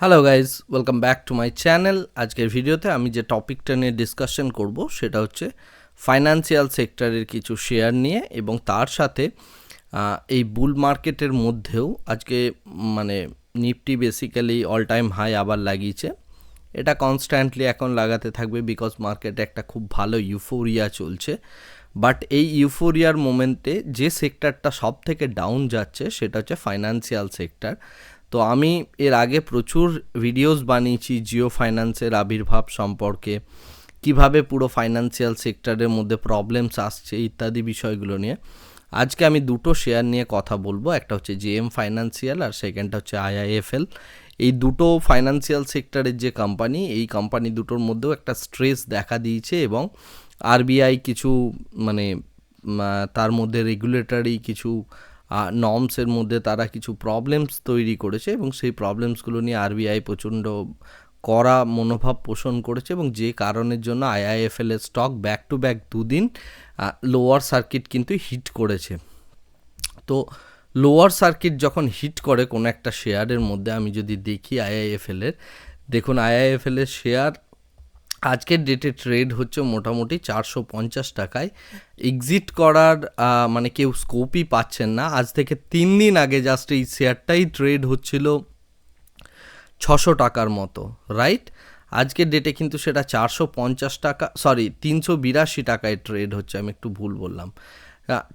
Hello guys welcome back to my channel আজকের ভিডিওতে আমি যে টপিকটা নিয়ে ডিসকাশন করব, সেটা হচ্ছে ফাইন্যান্সিয়াল সেক্টরের কিছু শেয়ার নিয়ে এবং তার সাথে এই বুল মার্কেটের মধ্যেও আজকে মানে Nifty basically all time high আবার লাগিয়েছে। এটা কনস্ট্যান্টলি এখন লাগাতে থাকবে বিকজ মার্কেটে একটা খুব ভালো ইউফোরিয়া চলছে। বাট এই ইউফোরিয়ার মোমেন্টে যে সেক্টরটা সব থেকে ডাউন যাচ্ছে, সেটা হচ্ছে ফাইন্যান্সিয়াল সেক্টর তো আমি এর আগে প্রচুর ভিডিওস বানিয়েছি জিও ফাইন্যান্সের আবির্ভাব সম্পর্কে। কীভাবে পুরো ফাইন্যান্সিয়াল সেক্টরের মধ্যে প্রবলেমস আসছে ইত্যাদি বিষয়গুলো নিয়ে। আজকে আমি দুটো শেয়ার নিয়ে কথা বলব, একটা হচ্ছে জেএম ফাইন্যান্সিয়াল আর সেকেন্ডটা হচ্ছে আইআইএফএল। এই দুটো ফাইন্যান্সিয়াল সেক্টরের যে কোম্পানি এই কোম্পানি দুটোর মধ্যেও একটা স্ট্রেস দেখা দিয়েছে এবং আরবিআই কিছু মানে তার মধ্যে রেগুলেটরি কিছু নর্মসের মধ্যে তারা কিছু প্রবলেমস তৈরি করেছে এবং সেই প্রবলেমসগুলো নিয়ে আরবিআই প্রচণ্ড করা মনোভাব পোষণ করেছে এবং যে কারণের জন্য আইআইএফএল এর স্টক ব্যাক টু ব্যাক দুদিন লোয়ার সার্কিট কিন্তু হিট করেছে। তো লোয়ার সার্কিট যখন হিট করে কোনো একটা শেয়ারের মধ্যে আমি যদি দেখি আইআইএফএল এর, দেখুন আইআইএফএল এর শেয়ার আজকের ডেটে ট্রেড হচ্ছে মোটামুটি চারশো পঞ্চাশ টাকায়। এক্সিট করার মানে কেউ স্কোপই পাচ্ছেন না। আজ থেকে তিন দিন আগে জাস্ট এই শেয়ারটাই ট্রেড হচ্ছিল ছশো টাকার মতো রাইট আজকের ডেটে কিন্তু সেটা চারশো পঞ্চাশ টাকা সরি তিনশো বিরাশি টাকায় ট্রেড হচ্ছে, আমি একটু ভুল বললাম।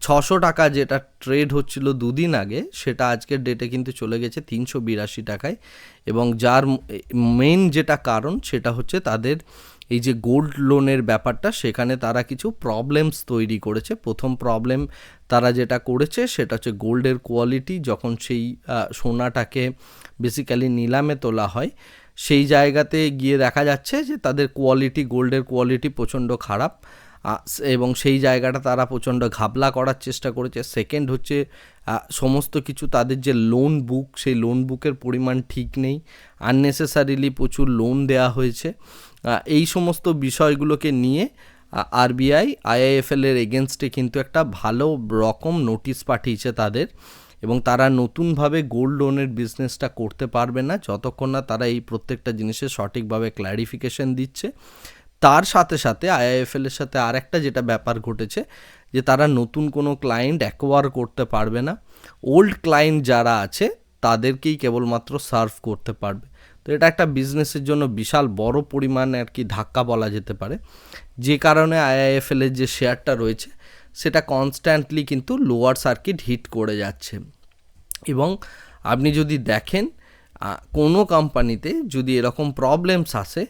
ছশো টাকা যেটা ট্রেড হচ্ছিল দুদিন আগে, সেটা আজকের ডেটে কিন্তু চলে গেছে তিনশো বিরাশি টাকায়। এবং যার মেন যেটা কারণ, সেটা হচ্ছে তাদের এই যে গোল্ড লোনের ব্যাপারটা, সেখানে তারা কিছু প্রবলেমস তৈরি করেছে। প্রথম প্রবলেম তারা যেটা করেছে, সেটা হচ্ছে গোল্ডের কোয়ালিটি যখন সেই সোনাটাকে বেসিক্যালি নিলামে তোলা হয়, সেই জায়গাতে গিয়ে দেখা যাচ্ছে যে তাদের কোয়ালিটি গোল্ডের কোয়ালিটি প্রচণ্ড খারাপ। এবং সেই জায়গাটা তারা প্রচণ্ড ঘাবলা করার চেষ্টা করেছে। সেকেন্ড হচ্ছে সমস্ত কিছু তাদের যে লোন বুক সেই লোন বুকের পরিমাণ ঠিক নেই। আননেসেসারিলি প্রচুর লোন দেওয়া হয়েছে। এই সমস্ত বিষয়গুলোকে নিয়ে আরবিআই, আইআইএফএল এর এগেনস্টে কিন্তু একটা ভালো রকম নোটিশ পাঠিয়েছে তাদের এবং তারা নতুনভাবে গোল্ড লোনের বিজনেসটা করতে পারবে না যতক্ষণ না তারা এই প্রত্যেকটা জিনিসের সঠিকভাবে ক্ল্যারিফিকেশন দিচ্ছে। তার সাথে সাথে আইআইএফএল এর সাথে আর একটা যেটা ব্যাপার ঘটেছে যে তারা নতুন কোনো ক্লায়েন্ট অ্যাকোয়ার করতে পারবে না। ওল্ড ক্লায়েন্ট যারা আছে তাদেরকেই কেবলমাত্র সার্ভ করতে পারবে। তো এটা একটা বিজনেসের জন্য বিশাল বড় পরিমাণে আর কি ধাক্কা বলা যেতে পারে। যে কারণে আইআইএফএল এর যে শেয়ারটা রয়েছে, সেটা কনস্ট্যান্টলি কিন্তু লোয়ার সার্কিট হিট করে যাচ্ছে। এবং আপনি যদি দেখেন কোনো কোম্পানিতে যদি এরকম প্রবলেমস আসে,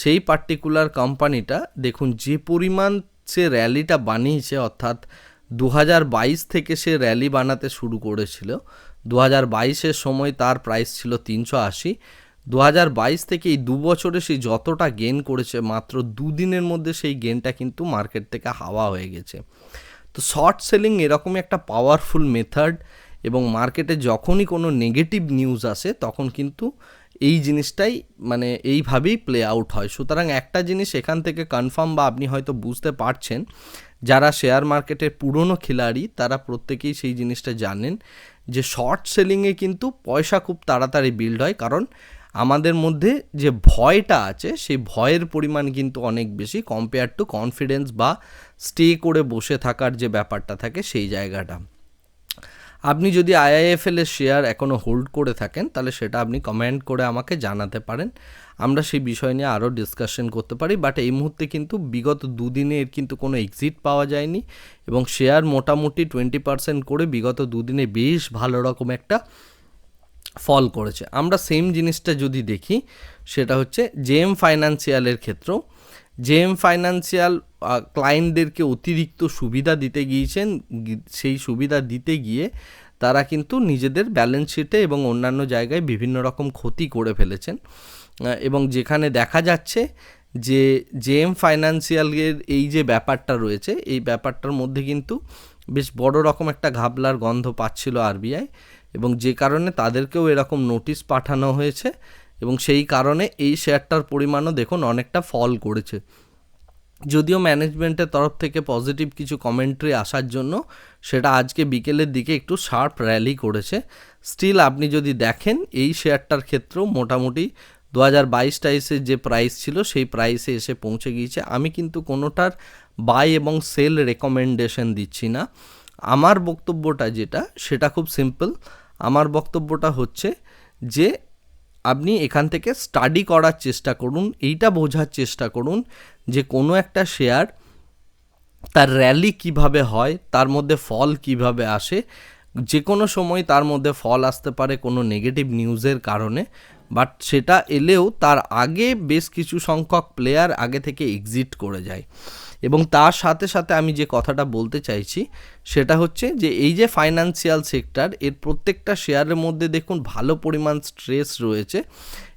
সেই পার্টিকুলার কোম্পানিটা দেখুন, যে পরিমাণ সে র্যালিটা বানিয়েছে, অর্থাৎ দু হাজার বাইশ থেকে সে র্যালি বানাতে শুরু করেছিল দু হাজার সময় তার প্রাইস ছিল তিনশো আশি দু হাজার বাইশ থেকে এই দু বছরে সেই যতটা গেন করেছে, মাত্র দুদিনের মধ্যে সেই গেনটা কিন্তু মার্কেট থেকে হাওয়া হয়ে গেছে। তো শর্ট সেলিং এরকমই একটা পাওয়ারফুল মেথড এবং মার্কেটে যখনই কোনো নেগেটিভ নিউজ আসে, তখন কিন্তু এই জিনিসটাই মানে এইভাবেই প্লে আউট হয়। সুতরাং একটা জিনিস এখান থেকে কনফার্ম বা আপনি হয়তো বুঝতে পারছেন, যারা শেয়ার মার্কেটের পুরনো খিলাড়ি, তারা প্রত্যেকেই সেই জিনিসটা জানেন যে শর্ট সেলিংয়ে কিন্তু পয়সা খুব তাড়াতাড়ি বিল্ড হয়। কারণ আমাদের মধ্যে যে ভয়টা আছে, সেই ভয়ের পরিমাণ কিন্তু অনেক বেশি কম্পেয়ার টু কনফিডেন্স বা স্টে করে বসে থাকার যে ব্যাপারটা থাকে সেই জায়গাটা। আপনি যদি আইআইএফএল এর শেয়ার এখনও হোল্ড করে থাকেন, তাহলে সেটা আপনি কমেন্ট করে আমাকে জানাতে পারেন। আমরা সেই বিষয় নিয়ে আরও ডিসকাশন করতে পারি বাট এই মুহূর্তে কিন্তু বিগত দুদিনে এর কিন্তু কোনো এক্সিট পাওয়া যায়নি এবং শেয়ার মোটামুটি টোয়েন্টি পার্সেন্ট করে বিগত দুদিনে বেশ ভালো রকম একটা ফল করেছে। আমরা সেম জিনিসটা যদি দেখি, সেটা হচ্ছে জেএম ফাইন্যান্সিয়ালের ক্ষেত্রেও জেএম ফাইন্যান্সিয়াল ক্লায়েন্টদেরকে অতিরিক্ত সুবিধা দিতে গিয়েছেন সেই সুবিধা দিতে গিয়ে তারা কিন্তু নিজেদের ব্যালেন্স শিটে এবং অন্যান্য জায়গায় বিভিন্ন রকম ক্ষতি করে ফেলেছেন। এবং যেখানে দেখা যাচ্ছে যে জেএম ফাইন্যান্সিয়ালের এই যে ব্যাপারটা রয়েছে, এই ব্যাপারটার মধ্যে কিন্তু বেশ বড় রকম একটা ঘাবলার গন্ধ পাচ্ছিল আরবিআই এবং যে কারণে তাদেরকেও এরকম নোটিশ পাঠানো হয়েছে এবং সেই কারণে এই শেয়ারটার পরিমাণও দেখুন অনেকটা ফল করেছে। যদিও ম্যানেজমেন্টের তরফ থেকে পজিটিভ কিছু কমেন্ট্রি আসার জন্য সেটা আজকে বিকেলের দিকে একটু শার্প র্যালি করেছে। স্টিল আপনি যদি দেখেন, এই শেয়ারটার ক্ষেত্রেও মোটামুটি দু হাজার বাইশ টাইসের যে প্রাইস ছিল সেই প্রাইসে এসে পৌঁছে গিয়েছে। আমি কিন্তু কোনোটার বাই এবং সেল রেকমেন্ডেশন দিচ্ছি না। আমার বক্তব্যটা যেটা, সেটা খুব সিম্পল আমার বক্তব্যটা হচ্ছে যে আপনি এখান থেকে স্টাডি করার চেষ্টা করুন, এইটা বোঝার চেষ্টা করুন যে কোনো একটা শেয়ার তার র্যালি কীভাবে হয়, তার মধ্যে ফল কীভাবে আসে, যে কোনো সময় তার মধ্যে ফল আসতে পারে কোনো নেগেটিভ নিউজের কারণে বাট সেটা এলেও তার আগে বেশ কিছু সংখ্যক প্লেয়ার আগে থেকে এক্সিট করে যায়। এবং তার সাথে সাথে আমি যে কথাটা বলতে চাইছি, সেটা হচ্ছে যে এই যে ফাইন্যান্সিয়াল সেক্টর এর প্রত্যেকটা শেয়ারের মধ্যে দেখুন ভালো পরিমাণ স্ট্রেস রয়েছে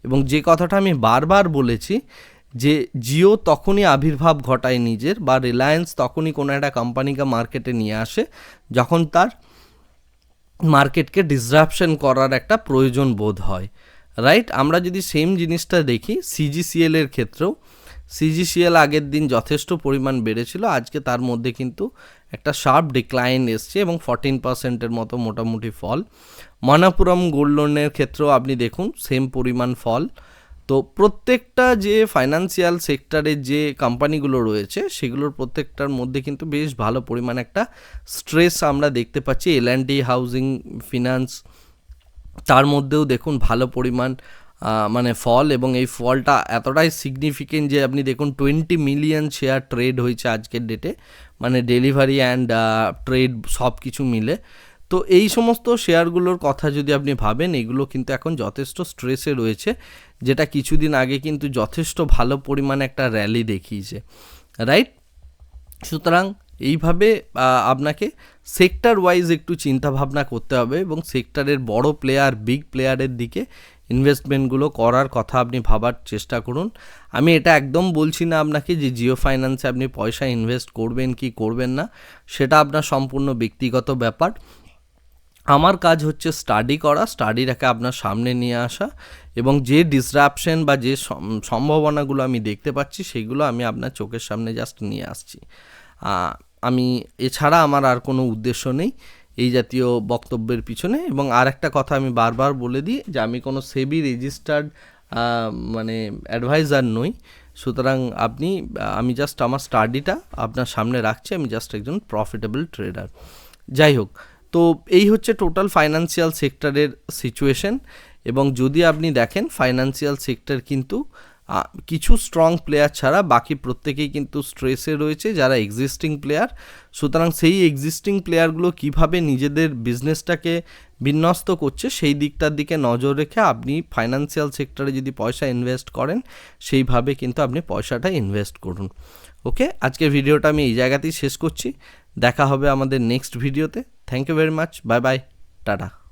এবং যে কথাটা আমি বারবার বলেছি যে জিও তখনই আবির্ভাব ঘটায় নিজের বা রিলায়েন্স তখনই কোনো একটা কোম্পানিকে মার্কেটে নিয়ে আসে যখন তার মার্কেটকে ডিসরাপশন করার একটা প্রয়োজন বোধ হয়। রাইট আমরা যদি সেম জিনিসটা দেখি সিজিসিএল এর ক্ষেত্রেও সিজিসিএল আগের দিন যথেষ্ট পরিমাণ বেড়েছিল, আজকে তার মধ্যে কিন্তু একটা শার্প ডিক্লাইন এসছে এবং ফর্টিন পার্সেন্টের মতো মোটামুটি ফল। মানাপুরম গোল্ড লোনের ক্ষেত্রেও আপনি দেখুন সেম পরিমাণ ফল। তো প্রত্যেকটা যে ফাইন্যান্সিয়াল সেক্টরের যে কোম্পানিগুলো রয়েছে, সেগুলোর প্রত্যেকটার মধ্যে কিন্তু বেশ ভালো পরিমাণ একটা স্ট্রেস আমরা দেখতে পাচ্ছি। L and D housing finance তার মধ্যেও দেখুন ভালো পরিমাণ মানে ফল এবং এই ফলটা এতটাই সিগনিফিকেন্ট যে আপনি দেখুন টোয়েন্টি মিলিয়ন শেয়ার ট্রেড হয়েছে আজকের ডেটে মানে ডেলিভারি অ্যান্ড ট্রেড সব কিছু মিলে। তো এই সমস্ত শেয়ারগুলোর কথা যদি আপনি ভাবেন, এগুলো কিন্তু এখন যথেষ্ট স্ট্রেসে রয়েছে, যেটা কিছুদিন আগে কিন্তু যথেষ্ট ভালো পরিমাণে একটা র্যালি দেখিয়েছে। রাইট সুতরাং এইভাবে আপনাকে সেক্টর ওয়াইজ একটু চিন্তা ভাবনা করতে হবে এবং সেক্টরের বড় প্লেয়ার বিগ প্লেয়ারের দিকে ইনভেস্টমেন্টগুলো করার কথা আপনি ভাবার চেষ্টা করুন। আমি এটা একদম বলছি না আপনাকে যে জিও ফাইন্যান্সে আপনি পয়সা ইনভেস্ট করবেন কি করবেন না, সেটা আপনার সম্পূর্ণ ব্যক্তিগত ব্যাপার। আমার কাজ হচ্ছে স্টাডি করা স্টাডিটাকে আপনার সামনে নিয়ে আসা এবং যে ডিসরাপশন বা যে সম্ভাবনাগুলো আমি দেখতে পাচ্ছি, সেগুলো আমি আপনার চোখের সামনে জাস্ট নিয়ে আসছি। আমি এছাড়া আমার আর কোনো উদ্দেশ্য নেই এই জাতীয় বক্তব্যের পিছনে এবং আর একটা কথা আমি বারবার বলে দিই যে আমি কোনো সেবি রেজিস্টার্ড মানে অ্যাডভাইজার নই। সুতরাং আপনি, আমি জাস্ট আমার স্টাডিটা আপনার সামনে রাখছি, আমি জাস্ট একজন প্রফিটেবল ট্রেডার যাই হোক, তো এই হচ্ছে টোটাল ফাইন্যান্সিয়াল সেক্টরের সিচুয়েশন এবং যদি আপনি দেখেন ফাইন্যান্সিয়াল সেক্টর কিন্তু কিছু স্ট্রং প্লেয়ার ছাড়া বাকি প্রত্যেকেই কিন্তু স্ট্রেসে রয়েছে যারা এক্সিস্টিং প্লেয়ার সুতরাং সেই এক্সিস্টিং প্লেয়ারগুলো কীভাবে নিজেদের বিজনেসটাকে বিন্যস্ত করছে, সেই দিকটার দিকে নজর রেখে আপনি ফাইন্যান্সিয়াল সেক্টরে যদি পয়সা ইনভেস্ট করেন, সেইভাবে কিন্তু আপনি পয়সাটা ইনভেস্ট করুন। ওকে? আজকের ভিডিওটা আমি এই জায়গাতেই শেষ করছি। দেখা হবে আমাদের নেক্সট ভিডিওতে thank you very much bye bye tata.